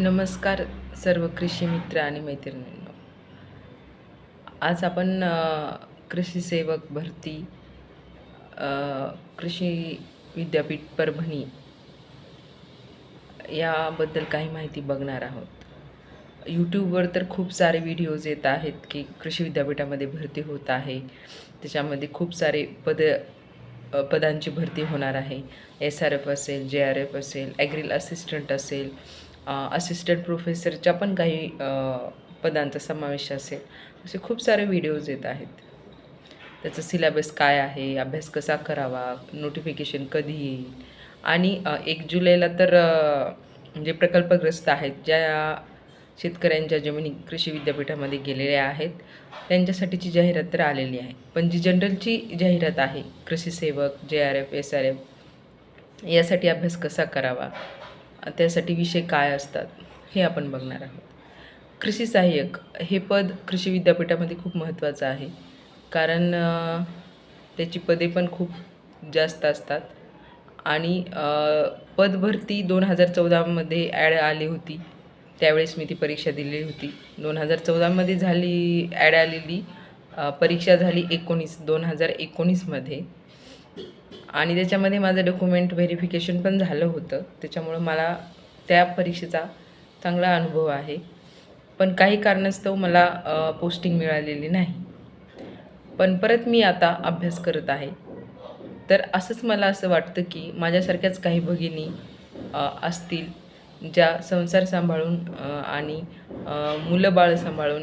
नमस्कार सर्व कृषी मित्र आणि मैत्रिणींनो. आज आपण कृषी सेवक भरती कृषी विद्यापीठ परभणी याबद्दल काही माहिती बघणार आहोत. यूट्यूबवर तर खूप सारे व्हिडिओज येत आहेत की कृषी विद्यापीठामध्ये भरती होत आहे. त्याच्यामध्ये खूप सारे पद पदांची भरती होणार आहे. एस आर एफ असेल जे आर एफ असेल ॲग्रिल असिस्टंट असेल असिस्टंट प्रोफेसरच्या पण काही पदांचा समावेश असेल. असे खूप सारे व्हिडिओज येत आहेत. त्याचं सिलेबस काय आहे अभ्यास कसा करावा नोटिफिकेशन कधी येईल? आणि एक जुलैला तर म्हणजे प्रकल्पग्रस्त आहेत ज्या शेतकऱ्यांच्या जमिनी कृषी विद्यापीठामध्ये गेलेल्या आहेत त्यांच्यासाठीची जाहिरात तर आलेली आहे. पण जी जनरलची जाहिरात आहे कृषी सेवक J R F S R F यासाठी अभ्यास कसा करावा? त्यासाठी विषय काय असतात हे आपण बघणार आहोत. कृषी सहाय्यक हे पद कृषी विद्यापीठामध्ये खूप महत्त्वाचं आहे. कारण त्याची पदे पण खूप जास्त असतात. आणि पदभरती दोन हजार चौदामध्ये ॲड आली होती. त्यावेळेस मी ती परीक्षा दिलेली होती. दोन हजार चौदामध्ये झाली ॲड आलेली परीक्षा झाली एकोणीस दोन हजार एकोणीसमध्ये. आणि त्याच्यामध्ये माझं डॉक्युमेंट व्हेरिफिकेशन पण झालं होतं. त्याच्यामुळं मला त्या परीक्षेचा चांगला अनुभव आहे. पण काही कारणास्तव मला पोस्टिंग मिळालेली नाही. पण परत मी आता अभ्यास करत आहे. तर असंच मला असं वाटतं की माझ्यासारख्याच काही भगिनी असतील ज्या संसार सांभाळून आणि मुलं बाळ सांभाळून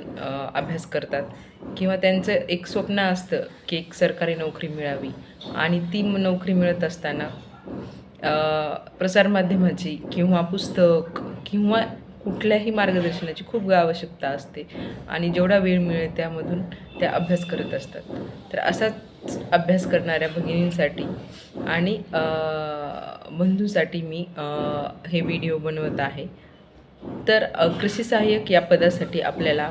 अभ्यास करतात. किंवा त्यांचं एक स्वप्न असतं की एक सरकारी नोकरी मिळावी. आणि ती नोकरी मिळत असताना प्रसारमाध्यमाची किंवा पुस्तक किंवा कुठल्याही मार्गदर्शनाची खूप आवश्यकता असते. आणि जेवढा वेळ मिळेल त्यामधून त्या अभ्यास करत असतात. तर असाच अभ्यास करणाऱ्या भगिनींसाठी आणि बंधूसाठी बंधूंसाठी मी हे व्हिडिओ बनवत आहे. तर कृषी सहाय्यक या पदासाठी आपल्याला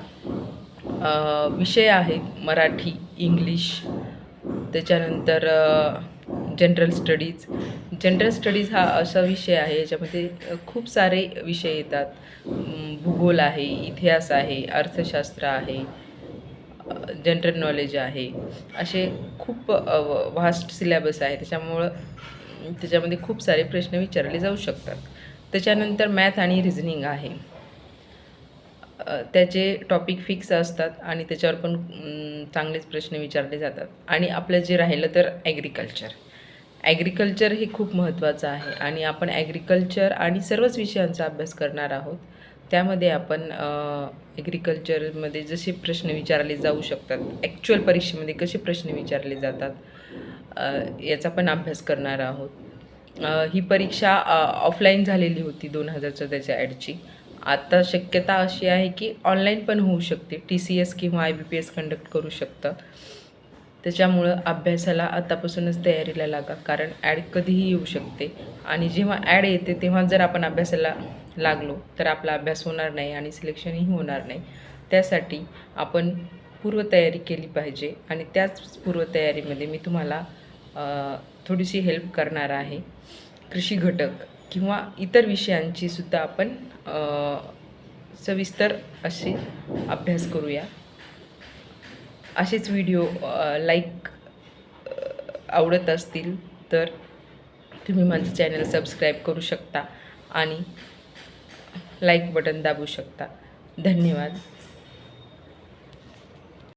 विषय आहेत मराठी इंग्लिश त्याच्यानंतर जनरल स्टडीज जनरल स्टडीज हा असा विषय आहे याच्यामध्ये खूप सारे विषय येतात. भूगोल आहे इतिहास आहे अर्थशास्त्र आहे जनरल नॉलेज आहे. असे खूप व्हास्ट सिलेबस आहे. त्याच्यामुळं त्याच्यामध्ये खूप सारे प्रश्न विचारले जाऊ शकतात. त्याच्यानंतर मॅथ आणि रिझनिंग आहे. त्याचे टॉपिक फिक्स असतात आणि त्याच्यावर पण चांगलेच प्रश्न विचारले जातात. आणि आपलं जे राहिलं तर ॲग्रिकल्चर ॲग्रिकल्चर हे खूप महत्त्वाचं आहे आणि आपण ॲग्रिकल्चर आणि सर्वच विषयांचा अभ्यास करणार आहोत. त्यामध्ये आपण ॲग्रिकल्चरमध्ये जसे प्रश्न विचारले जाऊ शकतात ॲक्च्युअल परीक्षेमध्ये कसे प्रश्न विचारले जातात याचा पण अभ्यास करणार आहोत. ही परीक्षा ऑफलाईन झालेली होती दोन हजार चौदाच्या ॲडची आता शक्यता अशी आहे की ऑनलाईन पण होऊ शकते. टी सी एस किंवा I B P S conduct करू शकतं. त्याच्यामुळं अभ्यासाला आतापासूनच तयारीला लागा. कारण ॲड कधीही येऊ शकते. आणि जेव्हा ॲड येते तेव्हा जर आपण अभ्यासाला लागलो तर आपला अभ्यास होणार नाही आणि सिलेक्शनही होणार नाही. त्यासाठी आपण पूर्वतयारी केली पाहिजे. आणि त्याच पूर्वतयारीमध्ये मी तुम्हाला थोडीशी हेल्प करणार आहे. कृषी घटक. किंवा इतर विषयांची सुद्धा आपण सविस्तर असे अभ्यास करूया. असेच व्हिडिओ लाईक आवडत असतील तर तुम्ही माझं चॅनल सबस्क्राईब करू शकता आणि लाईक बटन दाबू शकता. धन्यवाद.